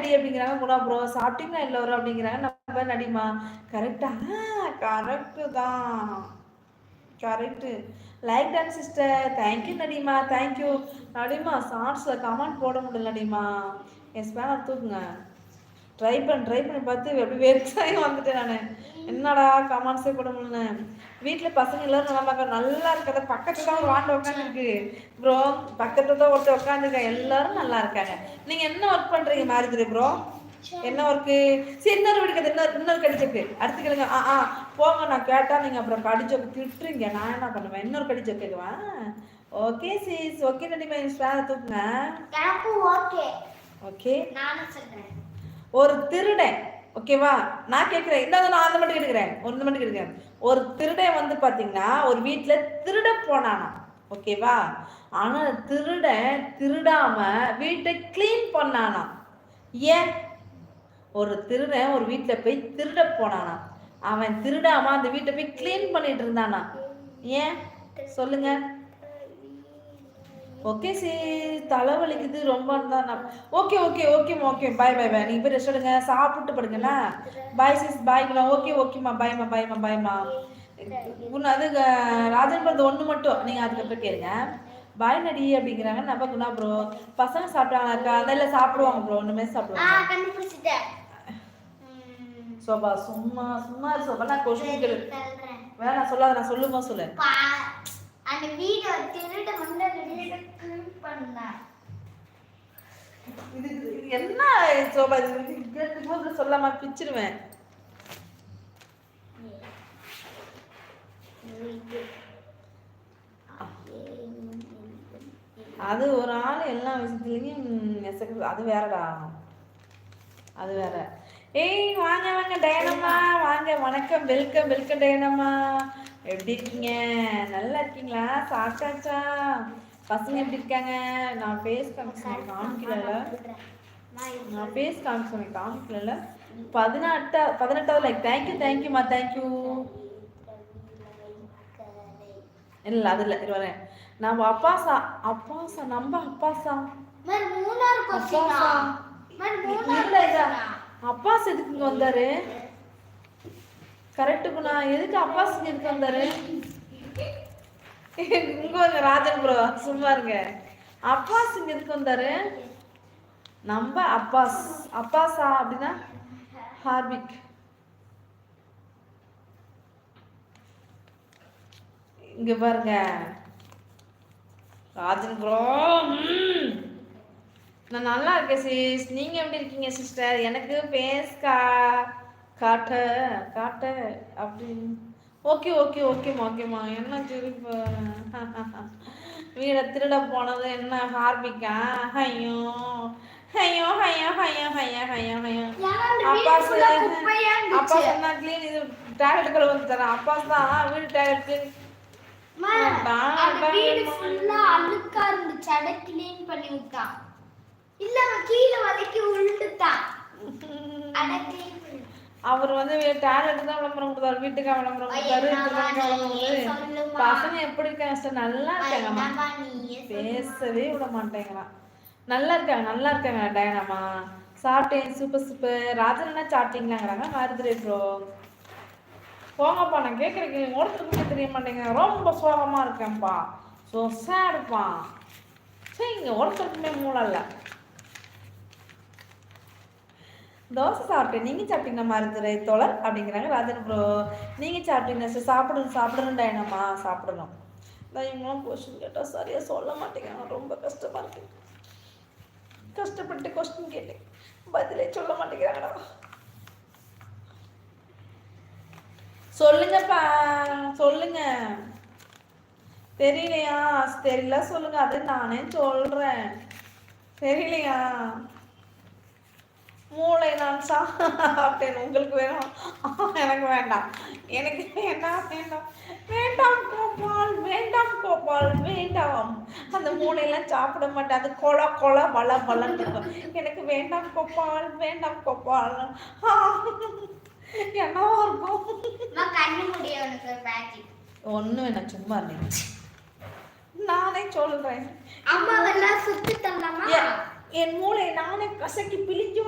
நடி அப்படிங்கிறாங்க. குணா ப்ரோ சாப்பிட்டீங்களா? எல்லோரும் அப்படிங்கிறாங்க. நம்ம நடிமா? கரெக்டா கரெக்டு தான் correct like done sister thank you நடிமா. Thank you நடிமா ஷார்ட்ஸில் கமெண்ட் போட முடியல நடிமா. எஸ் ஸ்பேனர் தூக்குங்க. ட்ரை பண்ணி ட்ரை பண்ணி பார்த்து எப்படி வெப்சைட் வந்துட்டேன் நான். என்னடா கமெண்ட்ஸே போட முடியல வீட்டில் பசங்க எல்லாரும் நல்லா இருக்கா நல்லா இருக்கிறத பக்கத்துல தான் ஒரு வாண்ட உட்காந்துருக்கு. ப்ரோ பக்கத்துல தான் ஒருத்தர் உட்காந்துருக்காங்க. எல்லாரும் நல்லா இருக்காங்க. நீங்கள் என்ன ஒர்க் பண்ணுறீங்க மாருதிரி ப்ரோ என்ன ஒர்க்கு சரி இன்னொரு வீட்டுக்கு இன்னொரு இன்னொரு கடிச்சக்கு அடுத்து கேளுங்க. ஆ ஆ போங்க. நான் கேட்டால் நீங்கள் அப்புறம் கடிச்சோக்கு திட்டுறீங்க நான் என்ன பண்ணுவேன்? இன்னொரு கடிச்சோக்கு கேட்குவா? ஓகே சிஸ் ஓகே நடிமா ஸ்டார் தூக்குங்க. ஓகே ஓகே நானும் சொல்றேன். ஒரு திருடன் ஓகேவா நான் கேட்குறேன். இந்த நான் அந்த மட்டும் கேட்குறேன் ஒரு மட்டும் கேட்குறேன் ஒரு திருடன் வந்து பார்த்தீங்கன்னா ஒரு வீட்டில் திருட போனானா ஓகேவா ஆனால் திருடன் திருடாம வீட்டை க்ளீன் பண்ணானா? ஏன்? ஒரு திருடன் ஒரு வீட்டில் போய் திருட போனானா? அவன் திருடாம அந்த வீட்டை போய் க்ளீன் பண்ணிட்டு இருந்தானா? ஏன்? சொல்லுங்க. ஓகே சி தலைவலிக்குது ரொம்ப தான் ஓகே ஓகே ஓகேம்மா ஓகே பாய் பாய் பாய் நீங்கள் போய் ரெஸ்ட் எடுங்க. சாப்பிட்டு படுங்கண்ணா. பாய் சிஸ் பாய்ங்களா ஓகே ஓகேம்மா பாய்மா பாய்மா பாய்மா உன்ன அது ராஜன் பிறந்த ஒன்று மட்டும். நீங்கள் அதுக்கப்புறம் கேளுங்க. பாய் நடி அப்படிங்கிறாங்க. நம்ம குணா ப்ரோ பசங்க சாப்பிட்டாங்களாக்கா அதெல்லாம் சாப்பிடுவாங்க ப்ரோ ஒன்றுமே சாப்பிடுவாங்க சோபா சும்மா சும்மா சோபா. நான் கொஸ்டின் கேளு. வேணா நான் சொல்லாத. நான் சொல்லுமா சொல்லு. அந்த வீடியோ திருட கிளீன் பண்ணேன் இது என்ன சோபா இது கேட்டு சொல்லாம பிச்சிருவேன் அது ஒரு ஆள் எல்லா விஷயத்துலையும் அது வேறடா. அது வேற. ஏய் வாங்க வாங்க டயனம்மா. வாங்க வணக்கம் வெல்கம் வெல்கம் டயனம்மா. எப்படி இருக்கீங்க? நல்லா இருக்கீங்களா? சாப்பிட்டாச்சா? பசங்க எப்படி இருக்காங்க? நான் ஃபேஸ் காமிச்சேன் காமிக்கல நான் ஃபேஸ் காமிச்சேன் காமிக்கல பதினெட்டா பதினெட்டாவது லைக் தேங்க்யூ தேங்க்யூம்மா தேங்க்யூ இல்லை அது இல்லை வரேன். நம்ம அப்பாசா அப்பாசா நம்ம அப்பாசா. அப்பாசா இல்ல அப்பாஸ் எதுக்கு இங்க வந்தாரு கரெக்டுக்குண்ணா எதுக்கு அப்பாஸ் இங்க எதுக்கு வந்தாரு இங்க ராஜன் ப்ரோ சும்மா இருங்க. அப்பாஸ் இங்க எதுக்கு வந்தாரு நம்ம அப்பாஸ் அப்பாஸா அப்படின்னா? ஹார்பிக் இங்க பாருங்க. ராஜன் ப்ரோ நான் நல்லா இருக்கேன் சிஸ் நீங்க எப்படி இருக்கீங்க சிஸ்டர் எனக்கு பேஸ்கா. காட்ட காட்ட அப்படின்னு. ஓகே ஓகே ஓகேம்மா ஓகேம்மா என்ன திருப்ப வீடை திருட போனது என்ன ஹார்பிக்கா? ஐயோ. ஐயோ ஐயோ ஐயோ ஐயோ ஐயோ ஐயோ. அப்பா அப்பா சொன்னா க்ளீன் இது டேலட் கழுவு தரேன். அப்பா தான் வீடு டேலட் க்ளீன் அந்த வீடு ஃபுல்லா அழுக்கா இருந்துச்சு. அதை கிளீன் பண்ணி விட்டான். இல்ல அவன் கீழே வதக்கி உருண்டுட்டான் அதை கிளீன் பண்ணி அவர் வந்து டேலண்ட் தான் விளம்பரம் கொடுத்தாரு. வீட்டுக்கு விளம்பரம் கொடுத்தாரு விளம்பரம் பசங்க எப்படி இருக்காங்க சார் நல்லா இருக்காங்கம்மா பேசவே விட மாட்டேங்கிறான் நல்லா இருக்காங்க நல்லா இருக்காங்க டயனாமா சாப்பிட்டேன் சூப்பர் சூப்பர் என்ன சாப்பிட்டீங்களாங்கிறாங்க? மருதுரை ப்ரோ போங்கப்பா நான் கேட்குறேன் ஒருத்தருக்குமே தெரிய மாட்டேங்க ரொம்ப சோகமாக இருக்கேன்ப்பா. ஸோ சேடுப்பா சரி இங்கே ஒருத்தருக்குமே மூளை இல்லை. தோசை சாப்பிட்டேன் நீங்கள் சாப்பிட்டீங்கன்னா மருந்துரை தோழர் அப்படிங்கிறாங்க. ராஜன் ப்ரோ நீங்கள் சாப்பிட்டீங்கன்னா சார் சாப்பிடணும் சாப்பிடணும்டா என்னம்மா? சாப்பிடணும். நான் இவங்களாம் கொஸ்டின் கேட்டால் சரியாக சொல்ல மாட்டேங்கிறாங்க. ரொம்ப கஷ்டமாக இருக்கு. கஷ்டப்பட்டு கொஸ்டின் கேட்டேன். பதிலே சொல்ல மாட்டேங்கிறாங்கடா. சொல்லுங்கப்பா சொல்லுங்க. தெரியலையா? தெரியல சொல்லுங்க. அது நானே சொல்றேன். தெரியலையா? மூளை நான் சாப்பிட்டேன் உங்களுக்கு வேணும். எனக்கு வேண்டாம். எனக்கு வேண்டாம் வேண்டாம். வேண்டாம் கோபால் வேண்டாம் கோபால் வேண்டாம். அந்த மூளையெல்லாம் சாப்பிட மாட்டேன் அது கொல கொல வள இருக்கும். எனக்கு வேண்டாம் கோபால் வேண்டாம் கோபால். என்னவா இருக்கும். ஒன்றும் வேணாம் சும்மா இருந்தீங்க நானே சொல்றேன். அம்மா எல்லாம் சுத்து தள்ளமா என் மூளை நானே கசக்கி பிழிஞ்சு